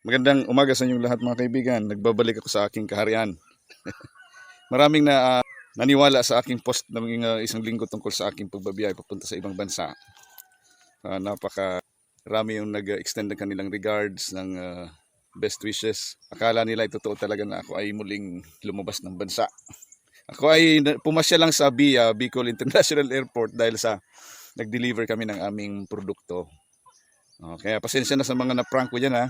Magandang umaga sa inyong lahat mga kaibigan. Nagbabalik ako sa aking kaharian. Maraming na ah, naniwala sa aking post ng uh, isang linggo tungkol sa aking pagbabiyay papunta sa ibang bansa. Ah, napaka rami yung nag-extend ng kanilang regards, ng ah, best wishes. Akala nila ay totoo talaga na ako ay muling lumabas ng bansa. Ako ay pumasya lang sa BIA, Bicol International Airport dahil sa nag-deliver kami ng aming produkto. Oh, kaya pasensya na sa mga na-prank ko dyan ha.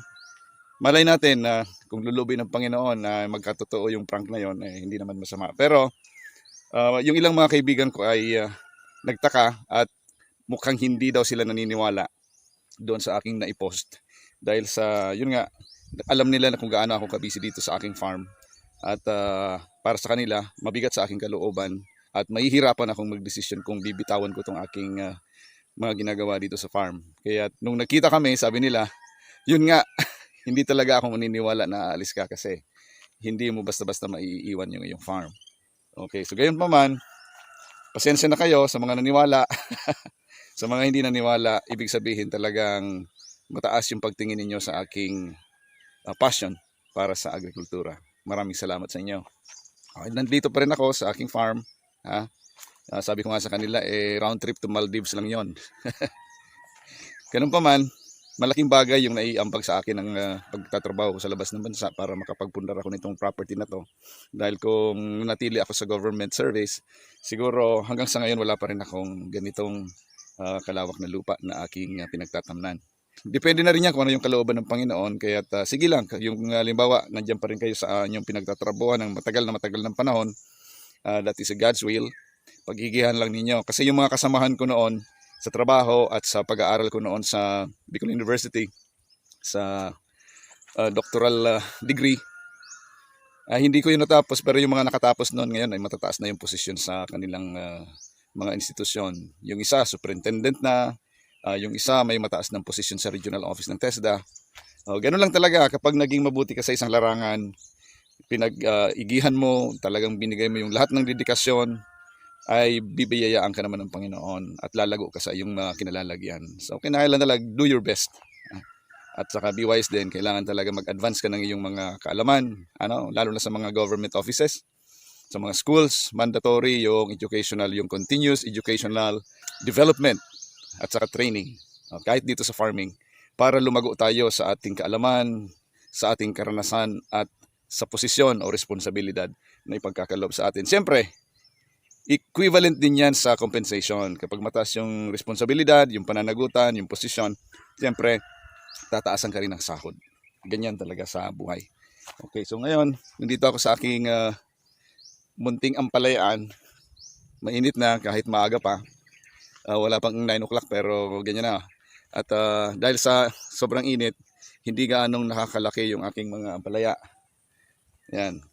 Malay natin na kung lulubin ng Panginoon na magkatotoo yung prank na yon, eh, hindi naman masama. Pero ah, yung ilang mga kaibigan ko ay ah, nagtaka at mukhang hindi daw sila naniniwala doon sa aking naipost. Dahil sa, yun nga, alam nila na kung gaano ako kabisi dito sa aking farm. At ah, para sa kanila, mabigat sa aking kalooban at mahihirapan akong magdesisyon kung bibitawan ko tong aking ah, mga ginagawa dito sa farm. Kaya nung nakita kami, sabi nila, yun nga, hindi talaga ako maniniwala na aalis ka kasi hindi mo basta-basta maiiwan yung iyong farm. Okay, so gayon pa man, pasensya na kayo sa mga naniwala. sa mga hindi naniwala, ibig sabihin talagang mataas yung pagtingin ninyo sa aking ah, passion para sa agrikultura. Maraming salamat sa inyo. Okay, nandito pa rin ako sa aking farm. Ha? Ah, sabi ko nga sa kanila, eh, round trip to Maldives lang yon. Ganun pa man, malaking bagay yung naiambag sa akin ng ah, pagtatrabaho ko sa labas ng bansa para makapagpundar ako nitong property na to. Dahil kung natili ako sa government service, siguro hanggang sa ngayon wala pa rin akong ganitong ah, kalawak na lupa na aking ah, pinagtatamnan. Depende na rin yan kung ano yung kalooban ng Panginoon. Kaya sige lang, yung uh, limbawa, nandyan pa rin kayo sa uh, inyong pinagtatrabuhan ng matagal na matagal ng panahon. ah, that is a God's will. Paghigihan lang ninyo. Kasi yung mga kasamahan ko noon, sa trabaho at sa pag-aaral ko noon sa Bicol University sa uh, doctoral uh, degree. Ah, hindi ko yun natapos pero yung mga nakatapos noon ngayon ay matataas na yung posisyon sa kanilang uh, mga institusyon. Yung isa, superintendent na, ah, yung isa may mataas ng posisyon sa regional office ng TESDA. Oh, ganun lang talaga kapag naging mabuti ka sa isang larangan, pinag-igihan mo, talagang binigay mo yung lahat ng dedikasyon, ay bibiyayaan ka naman ng Panginoon at lalago ka sa iyong mga kinalalagyan. So, kinahanglan talaga do your best. At saka be wise din, kailangan talaga mag-advance ka ng iyong mga kaalaman, ano, lalo na sa mga government offices, sa mga schools, mandatory yung educational, yung continuous educational development at saka training, kahit dito sa farming, para lumago tayo sa ating kaalaman, sa ating karanasan at sa posisyon o responsibilidad na ipagkakaloob sa atin. Siyempre, equivalent din yan sa compensation. Kapag mataas yung responsibilidad, yung pananagutan, yung posisyon, siyempre, tataasan ka rin ng sahod. Ganyan talaga sa buhay. Okay, so ngayon, nandito ako sa aking ah, munting ampalayaan. Mainit na kahit maaga pa. Ah, wala pang 9 o'clock pero ganyan na. At ah, dahil sa sobrang init, hindi gaanong nakakalaki yung aking mga ampalaya. Yan.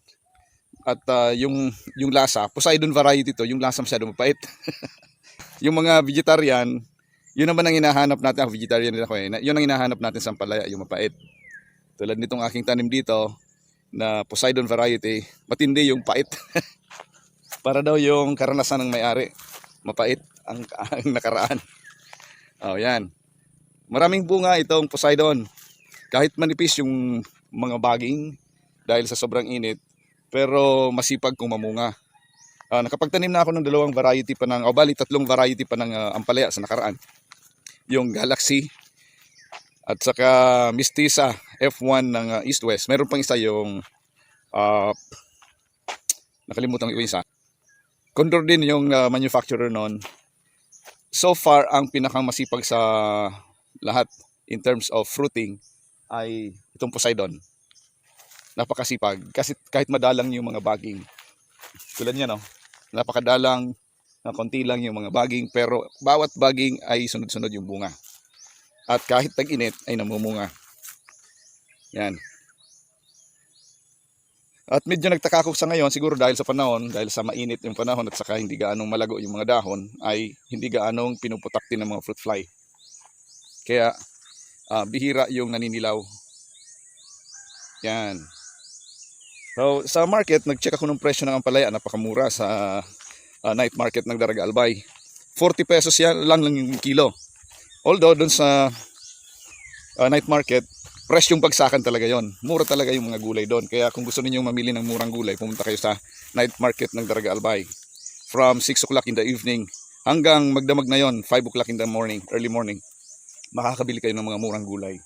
At ah, yung yung lasa, Poseidon variety to, yung lasa masyado mapait. yung mga vegetarian, yun naman ang hinahanap natin, ako vegetarian din ako eh. Yun ang hinahanap natin sa ampalaya, yung mapait. Tulad nitong aking tanim dito na Poseidon variety, matindi yung pait. Para daw yung karanasan ng may-ari, mapait ang, ang nakaraan. Oh, yan. Maraming bunga itong Poseidon. Kahit manipis yung mga baging dahil sa sobrang init, pero masipag kung mamunga. Ah, nakapagtanim na ako ng dalawang variety pa ng, o bali tatlong variety pa ng ah, ampalaya sa nakaraan. Yung Galaxy at saka Mistisa F1 ng ah, East West. Meron pang isa yung ah, nakalimutan ko yung isa. Condor din yung ah, manufacturer noon. So far, ang pinakang masipag sa lahat in terms of fruiting ay itong Poseidon napakasipag. Kasi kahit madalang yung mga baging tulad niya no? Napakadalang na konti lang yung mga baging pero bawat baging ay sunod-sunod yung bunga. At kahit tag-init ay namumunga. Yan. At medyo nagtaka ako sa ngayon siguro dahil sa panahon dahil sa mainit yung panahon at saka hindi gaanong malago yung mga dahon ay hindi gaanong pinuputak din ng mga fruit fly. Kaya ah, bihira yung naninilaw. Yan So, sa market, nag-check ako ng presyo ng ampalaya. Napakamura sa ah, night market ng Daraga Albay. 40 pesos yan lang lang yung kilo. Although, dun sa ah, night market, fresh yung bagsakan talaga yon. Mura talaga yung mga gulay doon. Kaya kung gusto niyo mamili ng murang gulay, pumunta kayo sa night market ng Daraga Albay. From 6 o'clock in the evening hanggang magdamag na yon, 5 o'clock in the morning, early morning. Makakabili kayo ng mga murang gulay.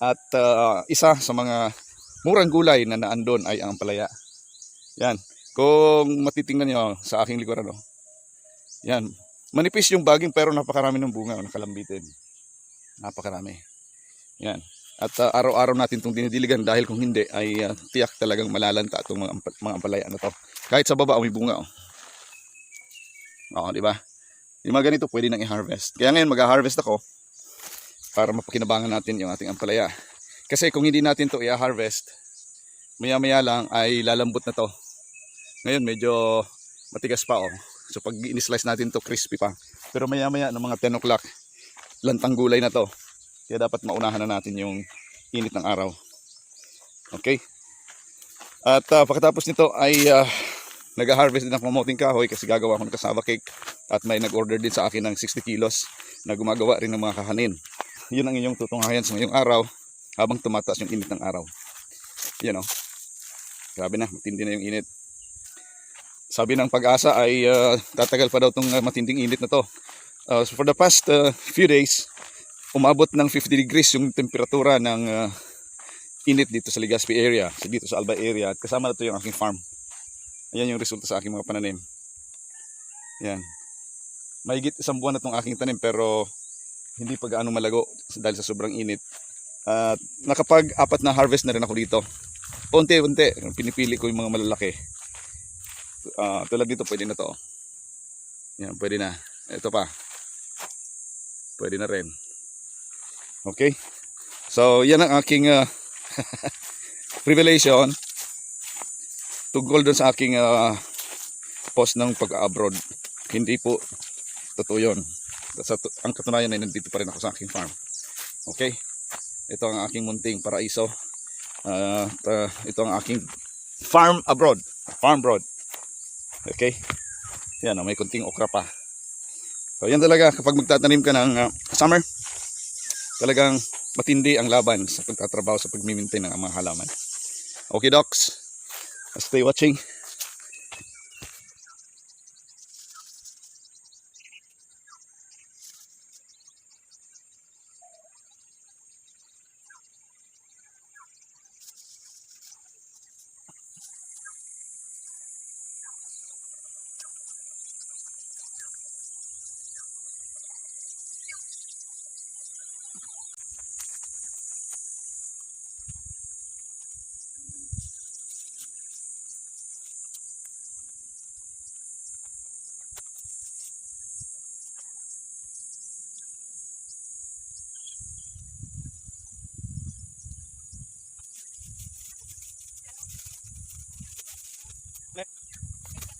At ah, isa sa mga murang gulay na naandon ay ang palaya. Yan. Kung matitingnan niyo sa aking likuran, no? Yan. Manipis yung baging pero napakarami ng bunga, oh, nakalambitin. Napakarami. Yan. At ah, araw-araw natin itong dinidiligan dahil kung hindi ay ah, tiyak talagang malalanta itong mga, mga ampalaya na to. Kahit sa baba, oh, may bunga. Oh. Oo, di ba? Yung mga ganito pwede nang i-harvest. Kaya ngayon mag-harvest ako para mapakinabangan natin yung ating ampalaya. Kasi kung hindi natin to i-harvest, maya-maya lang ay lalambot na to. Ngayon medyo matigas pa oh. So pag in-slice natin to crispy pa. Pero maya-maya ng mga 10 o'clock, lantang gulay na to. Kaya dapat maunahan na natin yung init ng araw. Okay? At ah, pagkatapos nito ay ah, nag-harvest din ng moting kahoy kasi gagawa ako ng kasaba cake at may nag-order din sa akin ng 60 kilos na gumagawa rin ng mga kahanin. Yun ang inyong tutunghayan sa ngayong araw habang tumataas yung init ng araw. Yan o. Grabe na, matindi na yung init. Sabi ng pag-asa ay ah, tatagal pa daw itong matinding init na to. Ah, so for the past ah, few days, umabot ng 50 degrees yung temperatura ng ah, init dito sa Legazpi area, so dito sa Albay area. At kasama na ito yung aking farm. Ayan yung resulta sa aking mga pananim. Yan. Mahigit isang buwan na itong aking tanim pero hindi pa gaano malago dahil sa sobrang init. At nakapag-apat na harvest na rin ako dito. Unti-unti, pinipili ko yung mga malalaki. Ah, tulad dito, pwede na to. Yan, pwede na. Ito pa. Pwede na rin. Okay? So, yan ang aking ah, revelation tungkol doon sa aking ah, post ng pag-abroad. Hindi po totoo yun. Ang katunayan ay nandito pa rin ako sa aking farm. Okay? Ito ang aking munting paraiso. Ah, ito ang aking farm abroad. Farm abroad. Okay? Yan, oh, may kunting okra pa. So, yan talaga kapag magtatanim ka ng ah, summer, talagang matindi ang laban sa pagtatrabaho sa pagmimintain ng mga halaman. Okay, docs? Stay watching.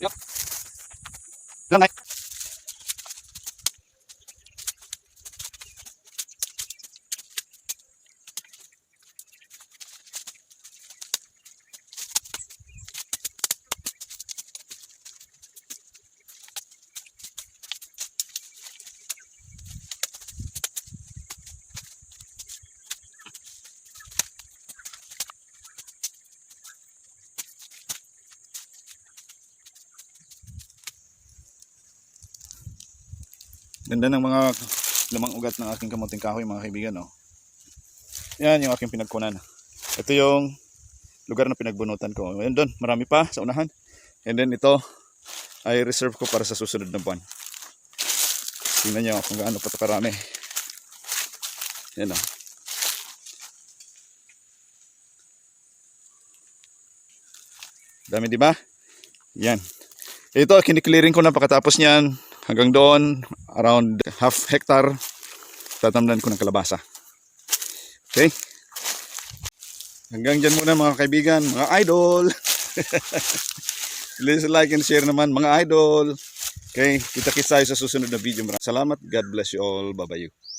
Lang, Ganda ng mga lamang ugat ng aking kamuting kahoy mga kaibigan. No? Yan yung aking pinagkunan. Ito yung lugar na pinagbunutan ko. Ayun doon, marami pa sa unahan. And then ito ay reserve ko para sa susunod na buwan. Tingnan nyo kung gaano pa ito karami. Yan o. Dami di ba? Yan. Ito, kiniklearing ko na pagkatapos niyan hanggang doon, around half hectare, tatamnan ko ng kalabasa. Okay? Hanggang dyan muna mga kaibigan, mga idol. Please like and share naman mga idol. Okay, kita-kits tayo sa susunod na video. Salamat. God bless you all. Bye-bye.